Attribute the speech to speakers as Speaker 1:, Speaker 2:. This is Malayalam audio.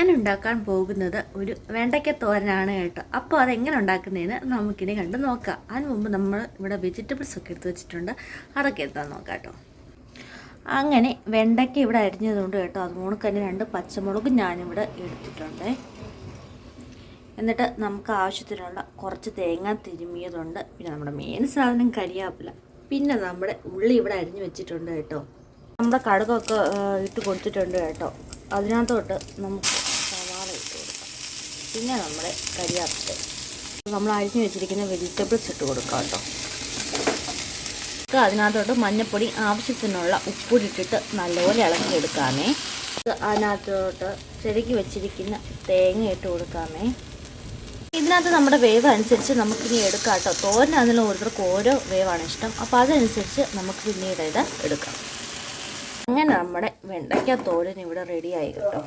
Speaker 1: ഞാൻ ഉണ്ടാക്കാൻ പോകുന്നത് ഒരു വെണ്ടയ്ക്ക തോരനാണ് കേട്ടോ. അപ്പോൾ അതെങ്ങനെ ഉണ്ടാക്കുന്നതെന്ന് നമുക്കിനി കണ്ട് നോക്കാം. അതിന് മുമ്പ് നമ്മൾ ഇവിടെ വെജിറ്റബിൾസ് ഒക്കെ എടുത്ത് വെച്ചിട്ടുണ്ട്. അതൊക്കെ എടുത്താൽ നോക്കാം കേട്ടോ. അങ്ങനെ വെണ്ടയ്ക്ക ഇവിടെ അരിഞ്ഞതുകൊണ്ട് കേട്ടോ. അതുകൊണ്ട് തന്നെ രണ്ട് പച്ചമുളകും ഞാനിവിടെ എടുത്തിട്ടുണ്ട്. എന്നിട്ട് നമുക്ക് ആവശ്യത്തിനുള്ള കുറച്ച് തേങ്ങ തിരുമിയതുണ്ട്. പിന്നെ നമ്മുടെ മെയിൻ സാധനം കരിയാപ്പില. പിന്നെ നമ്മുടെ ഉള്ളി ഇവിടെ അരിഞ്ഞു വെച്ചിട്ടുണ്ട് കേട്ടോ. നമ്മുടെ കടുകൊക്കെ ഇട്ട് കൊടുത്തിട്ടുണ്ട് കേട്ടോ. അതിനകത്തോട്ട് നമുക്ക് ഇട്ട് കൊടുക്കാം. പിന്നെ നമ്മുടെ കരിയാപ്പിട്ട് നമ്മൾ അരിഞ്ഞു വെച്ചിരിക്കുന്ന വെജിറ്റബിൾസ് ഇട്ട് കൊടുക്കാം കേട്ടോ. അതിനകത്തോട്ട് മഞ്ഞപ്പൊടി ആവശ്യത്തിനുള്ള ഉപ്പുരിട്ടിട്ട് നല്ലപോലെ ഇളക്കി എടുക്കാമേ. അതിനകത്തോട്ട് ചെരുക്കി വെച്ചിരിക്കുന്ന തേങ്ങ ഇട്ട് കൊടുക്കാമേ. ഇതിനകത്ത് നമ്മുടെ വേവ് അനുസരിച്ച് നമുക്കിനി എടുക്കാം കേട്ടോ. തോരനാണെങ്കിലും ഓരോരുത്തർക്ക് ഓരോ വേവാണ് ഇഷ്ടം. അപ്പോൾ അതനുസരിച്ച് നമുക്ക് പിന്നീട് ഇത് എടുക്കാം. അങ്ങനെ നമ്മുടെ വെണ്ടയ്ക്ക തോരൻ ഇവിടെ റെഡിയായി കേട്ടോ.